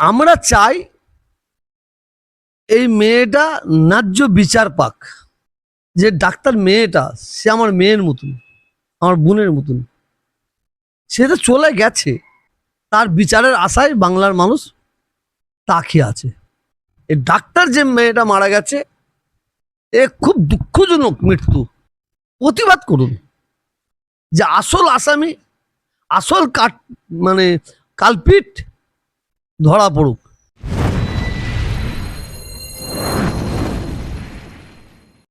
আমরা চাই এই মেয়েটা ন্যায্য বিচার পাক। যে ডাক্তার মেয়েটা, সে আমার মেয়ের মতন, আমার বোনের মতন। সে তো চলে গেছে। তার বিচারের আশায় বাংলার মানুষ তাকিয়ে আছে। এই ডাক্তার যে মেয়েটা মারা গেছে, এ খুব দুঃখজনক মৃত্যু। প্রতিবাদ করুন। যে আসল আসামি, আসল কাট মানে কালপিট ধরা পড়ুক।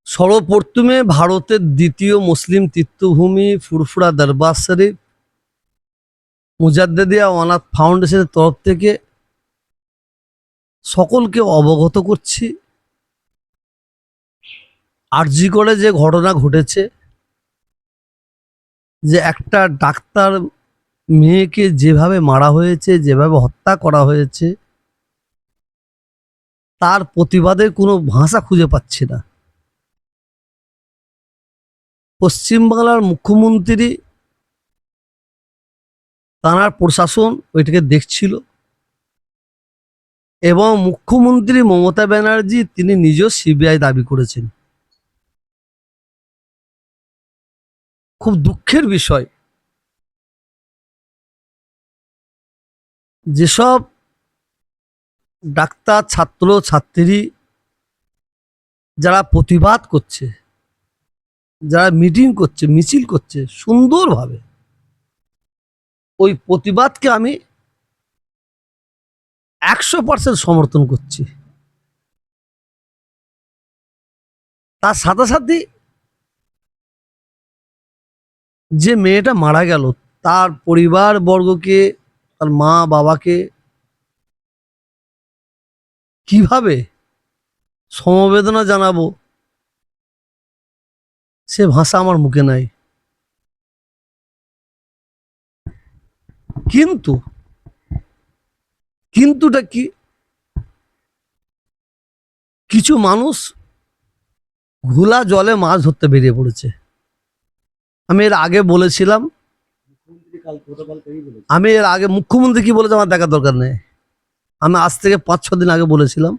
সর্বপ্রথমে ভারতের দ্বিতীয় মুসলিম তীর্থভূমি ফুরফুরা দরবার শরীফ মুজাদ্দেদিয়া অনাথ ফাউন্ডেশনের তরফ থেকে সকলকে অবগত করছি। আরজি করে যে ঘটনা ঘটেছে, যে একটা ডাক্তার মেয়েকে যেভাবে মারা হয়েছে, যেভাবে হত্যা করা হয়েছে, তার প্রতিবাদে কোনো ভাষা খুঁজে পাচ্ছি না। পশ্চিমবাংলার মুখ্যমন্ত্রী, তাঁর প্রশাসন ওইটাকে দেখছিল এবং মুখ্যমন্ত্রী মমতা ব্যানার্জি, তিনি নিজেও সিবিআই দাবি করেছেন। খুব দুঃখের বিষয়। যেসব ডাক্তার, ছাত্র, ছাত্রী যারা প্রতিবাদ করছে, যারা মিটিং করছে, মিছিল করছে, সুন্দরভাবে ওই প্রতিবাদকে আমি একশো পার্সেন্ট সমর্থন করছি। তার সাথে সাথে যে মেয়েটা মারা গেল, তার পরিবার বর্গকে তার মা বাবাকে কীভাবে সমবেদনা জানাব? সে ভাষা আমার মুখে নাই। কিন্তু, কিন্তুটা কি? কিছু মানুষ ঘোলা জলে মাছ ধরতে বেরিয়ে পড়েছে। আমি এর আগে বলেছিলাম আমি এর আগে মুখ্যমন্ত্রী কি বলেছে আমার দেখার দরকার নেই। আমি আজ থেকে পাঁচ, ছ দিন আগে বলেছিলাম।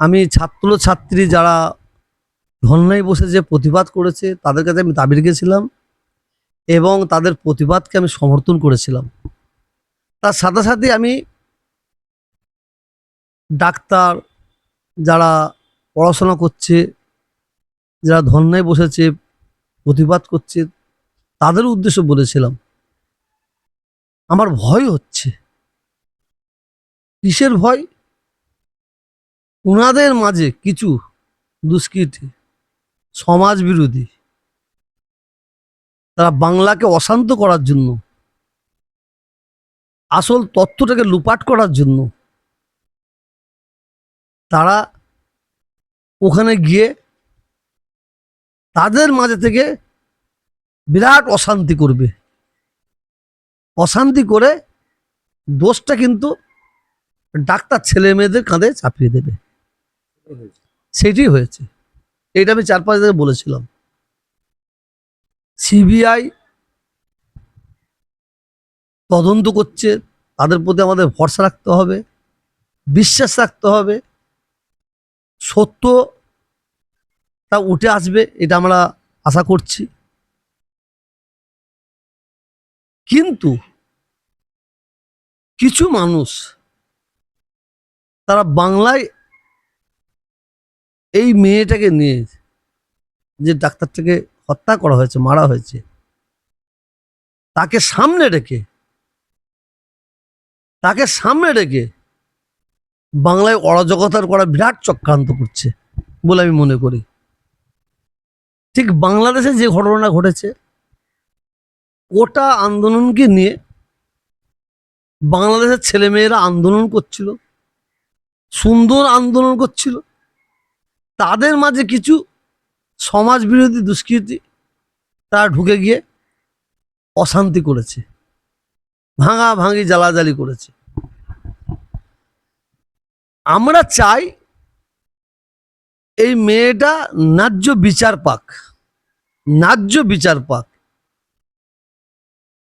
আমি ছাত্র ছাত্রী যারা ধর্নায় বসে যে প্রতিবাদ করেছে, তাদের কাছে আমি দাবি রেখেছিলাম এবং তাদের প্রতিবাদকে আমি সমর্থন করেছিলাম। তার সাথে সাথে আমি ডাক্তার যারা পড়াশোনা করছে, যারা ধর্নায় বসেছে, প্রতিবাদ করছে, তাদের উদ্দেশ্য বলেছিলাম। আমার ভয় হচ্ছে। কিসের ভয়? ওনাদের মাঝে কিছু দুষ্কৃতী, সমাজ বিরোধী। তারা বাংলাকে অশান্ত করার জন্য, আসল তথ্যটাকে লুপাট করার জন্য, তারা ওখানে গিয়ে তাদের মাঝে থেকে বিরাট অশান্তি করবে। অশান্তি করে দোষটা কিন্তু ডাক্তার ছেলে মেয়েদের কাঁধে চাপিয়ে দেবে। সেটাই হয়েছে। এটা আমি চার পাঁচ জায়গায় বলেছিলাম। সিবিআই তদন্ত করছে, তাদের প্রতি আমাদের ভরসা রাখতে হবে, বিশ্বাস রাখতে হবে। সত্য তা উঠে আসবে, এটা আমরা আশা করছি। কিন্তু কিছু মানুষ তারা বাংলায় এই মেয়েটাকে নিয়ে যে ডাক্তারটাকে হত্যা করা হয়েছে, মারা হয়েছে, তাকে সামনে রেখে, তাকে সামনে রেখে বাংলায় অরাজকতার করা বিরাট চক্রান্ত করছে বলে আমি মনে করি। ঠিক বাংলাদেশে যে ঘটনা ঘটেছে ওটা আন্দোলনকে নিয়ে বাংলাদেশের ছেলেমেয়েরা আন্দোলন করছিল, সুন্দর আন্দোলন করছিল। তাদের মাঝে কিছু সমাজ বিরোধী দুষ্কৃতি তারা ঢুকে গিয়ে অশান্তি করেছে ভাঙা ভাঙি জ্বালাজালি করেছে। আমরা চাই এই মেয়েটা ন্যায্য বিচার পাক, ন্যায্য বিচার পাক।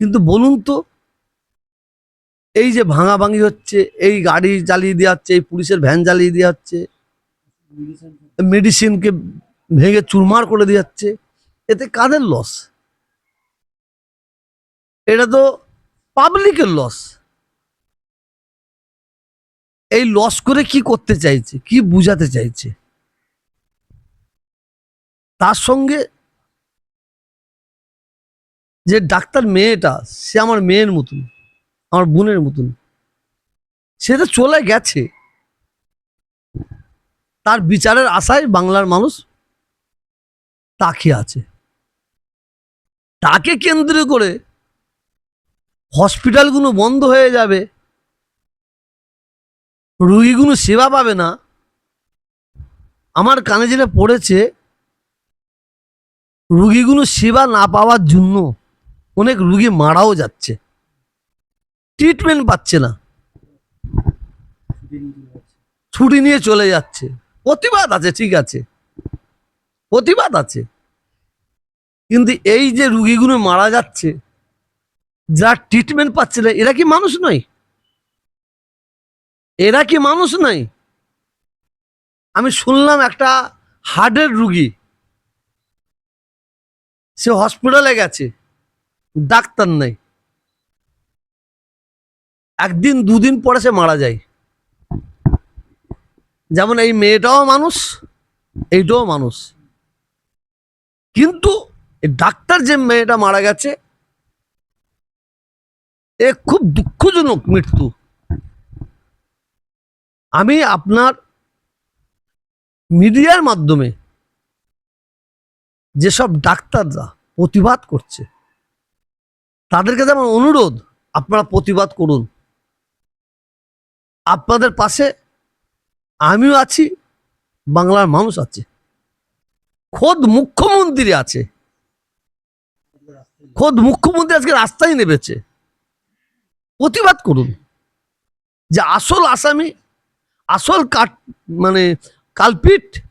কিন্তু বলুন তো, এই যে ভাঙাভাঙি হচ্ছে, এই গাড়ি জ্বালিয়ে দেওয়া হচ্ছে, এই পুলিশের ভ্যান জ্বালিয়ে দেওয়া হচ্ছে, মেডিসিনকে ভেঙে চুরমার করে দেওয়া হচ্ছে, এতে কাদের লস এটা তো পাবলিকের লস এই লস করে কি করতে চাইছে, কি বুঝাতে চাইছে? তার সঙ্গে যে ডাক্তার মেয়েটা, সে আমার মেয়ের মতন, আমার বোনের মতন। সে তো চলে গেছে। তার বিচারের আশায় বাংলার মানুষ তাকিয়ে আছে। তাকে কেন্দ্র করে হসপিটালগুলো বন্ধ হয়ে যাবে। রুগীগুলো সেবা পাবে না। আমার কানে যেটা পড়েছে, রুগীগুলো সেবা না পাওয়ার জন্য অনেক রুগী মারাও যাচ্ছে। ট্রিটমেন্ট পাচ্ছে না। ছুটি নিয়ে চলে যাচ্ছে। প্রতিবাদ আছে, ঠিক আছে। প্রতিবাদ আছে। কিন্তু এই যে রুগীগুলো মারা যাচ্ছে যারা ট্রিটমেন্ট পাচ্ছে না, এরা কি মানুষ নয়? এরা কি মানুষ নয়? আমি শুনলাম একটা হার্টের রুগী, সে হসপিটালে গেছে। ডাক্তার নেই। একদিন, দুদিন পরে সে মারা যায়। যেমন এই মেয়েটাও মানুষ, এইটাও মানুষ। কিন্তু ডাক্তার যে মেয়েটা মারা গেছে, এ খুব দুঃখজনক মৃত্যু। আমি আপনার মিডিয়ার মাধ্যমে যেসব ডাক্তাররা প্রতিবাদ করছে তাদের কাছে আমার অনুরোধ, আপনারা প্রতিবাদ করুন। আপনাদের পাশে আমিও আছি, বাংলার মানুষ আছে। খোদ মুখ্যমন্ত্রী আছে। খোদ মুখ্যমন্ত্রী আজকে রাস্তায় নেমেছে। প্রতিবাদ করুন। যে আসল আসামি, আসল কাট মানে কালপিট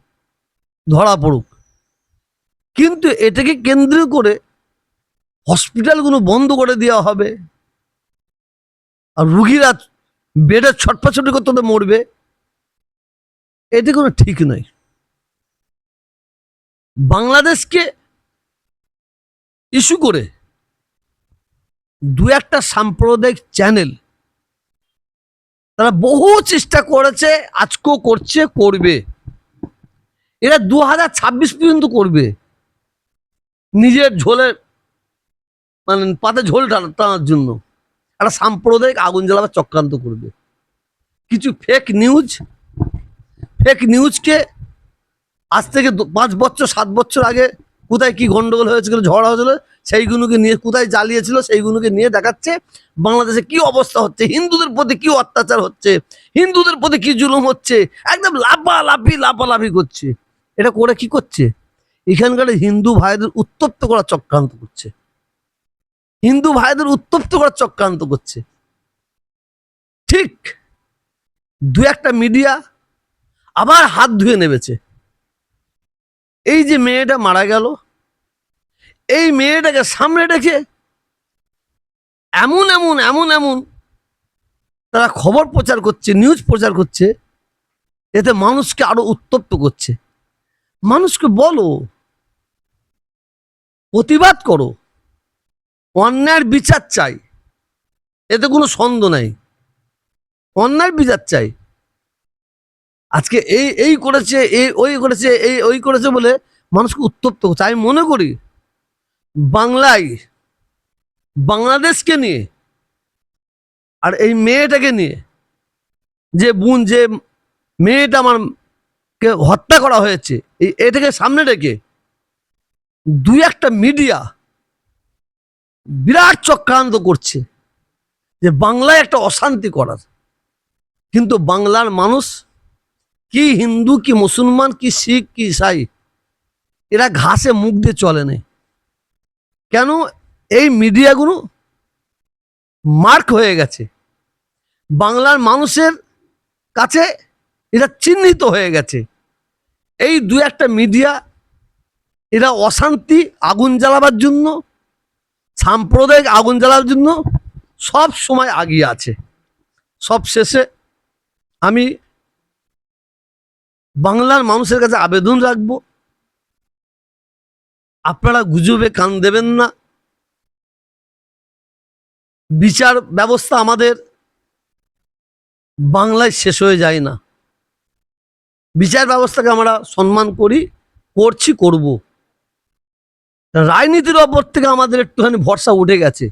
ধরা পড়ুক। কিন্তু এটাকে কেন্দ্র করে হসপিটালগুলো বন্ধ করে দেওয়া হবে। আর রুগীরা বেডের ছটফাছটি করতে করতে মরবে। এটা কোনো ঠিক নয়। বাংলাদেশকে ইস্যু করে দু একটা সাম্প্রদায়িক চ্যানেল তারা বহু চেষ্টা করেছে, আজকেও করছে, করবে। এরা দু হাজার ছাব্বিশ পর্যন্ত করবে। নিজের ঝোলের মানে পাতে ঝোল টানা- টানার জন্য। একটা সাম্প্রদায়িক আগুন জ্বালাবার চক্রান্ত করবে। কিছু ফেক নিউজ ফেক নিউজকে আজ থেকে পাঁচ বছর, সাত বছর আগে কোথায় কি গন্ডগোল হয়েছিল ঝড় হয়েছিল, সেইগুলোকে নিয়ে কোথায় জ্বালিয়েছিল, সেইগুলোকে নিয়ে দেখাচ্ছে বাংলাদেশে কি অবস্থা হচ্ছে, হিন্দুদের প্রতি কি অত্যাচার হচ্ছে, হিন্দুদের প্রতি কি জুলুম হচ্ছে, একদম লাফালাফি লাফালাফি করছে। এটা করে কি করছে? এখানকার হিন্দু ভাইদের উত্তপ্ত করা চক্রান্ত করছে। হিন্দু ভাইদের উত্তপ্ত করার চক্রান্ত করছে। ঠিক দু একটা মিডিয়া আবার হাত ধুয়ে নেমেছে। এই যে মেয়েটা মারা গেল, এই মেয়েটাকে সামনে রেখে এমন এমন এমন এমন তারা খবর প্রচার করছে, নিউজ প্রচার করছে, এতে মানুষকে আরও উত্তপ্ত করছে। মানুষকে বলো, প্রতিবাদ করো। অন্যায়ের বিচার চাই। এতে কোনো সন্দেহ নাই। অন্যায়ের বিচার চাই। আজকে এই এই করেছে, এই, ওই করেছে, এই, ওই করেছে বলে মানুষকে উত্তপ্ত করছে। আমি মনে করি, বাংলায় বাংলাদেশকে নিয়ে আর এই মেয়েটাকে নিয়ে যে বোন, যে মেয়েটা আমার কে হত্যা করা হয়েছে, এই এটাকে সামনে রেখে দুই একটা মিডিয়া বিরাট চক্রান্ত করছে যে বাংলায় একটা অশান্তি করার। কিন্তু বাংলার মানুষ কি হিন্দু, কি মুসলমান, কি শিখ, কি ইসাই, এরা ঘাসে মুখ দিয়ে চলে নেই। কেন? এই মিডিয়াগুলো মার্ক হয়ে গেছে। বাংলার মানুষের কাছে এটা চিহ্নিত হয়ে গেছে। এই দু একটা মিডিয়া এরা অশান্তি, আগুন জ্বালাবার জন্য সাম্প্রদায়িক আগুন জ্বালাবার জন্য সব সময় আগিয়ে আছে। সব শেষে আমি বাংলার মানুষের কাছে আবেদন রাখব, আপনারা গুজবে কান দেবেন না। বিচার ব্যবস্থা আমাদের বাংলায় শেষ হয়ে যায় না। বিচার ব্যবস্থাকে আমরা সম্মান করি, করছি, করব। রাজনীতির ওপর থেকে আমাদের একটুখানি ভরসা উঠে গেছে।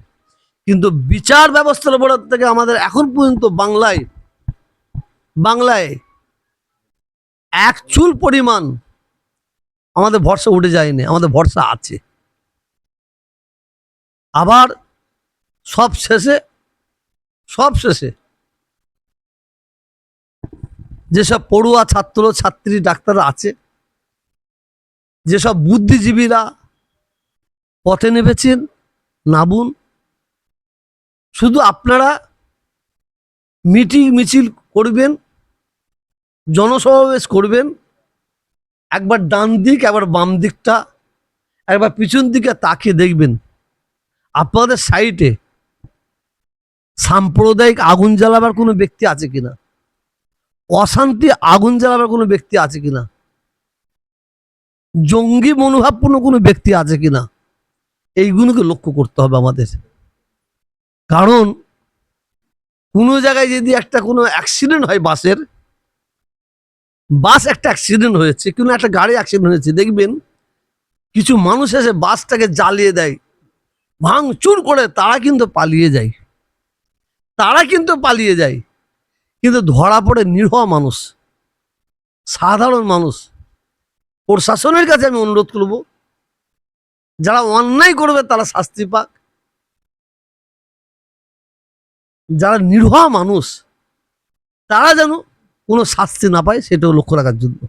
কিন্তু বিচার ব্যবস্থার উপর থেকে আমাদের এখন পর্যন্ত বাংলায় বাংলায় এক চুল পরিমাণ আমাদের ভরসা উঠে যায়নি, আমাদের ভরসা আছে। আবার সব শেষে সব শেষে যেসব পড়ুয়া ছাত্র, ছাত্রী, ডাক্তার আছে, যেসব বুদ্ধিজীবীরা পথে নেমেছেন নাবুন শুধু আপনারা মিটিং, মিছিল করবেন, জনসমাবেশ করবেন। একবার ডান দিক, একবার বাম দিকটা, একবার পিছন দিকে তাকিয়ে দেখবেন। আপনাদের সাইটে সাম্প্রদায়িক আগুন জ্বালাবার কোনো ব্যক্তি আছে কিনা? অশান্তি আগুন জ্বালাবার কোনো ব্যক্তি আছে কিনা? জঙ্গি মনোভাবপূর্ণ কোনো ব্যক্তি আছে কিনা? এইগুলোকে লক্ষ্য করতে হবে আমাদের। কারণ কোনো জায়গায় যদি একটা কোনো অ্যাক্সিডেন্ট হয় বাসের, বাস একটা অ্যাক্সিডেন্ট হয়েছে, কোনো একটা গাড়ি অ্যাক্সিডেন্ট হয়েছে, দেখবেন কিছু মানুষ এসে বাসটাকে জ্বালিয়ে দেয়, ভাঙচুর করে তারা কিন্তু পালিয়ে যায়। তারা কিন্তু পালিয়ে যায়, কিন্তু ধরা পড়ে নিরহ মানুষ, সাধারণ মানুষ। প্রশাসনের কাছে আমি অনুরোধ করব যারা অন্যায় করবে, তারা শাস্তি পাক। যারা নিরহ মানুষ, তারা যেন কোনো শাস্তি না পায়, সেটাও লক্ষ্য রাখার জন্য।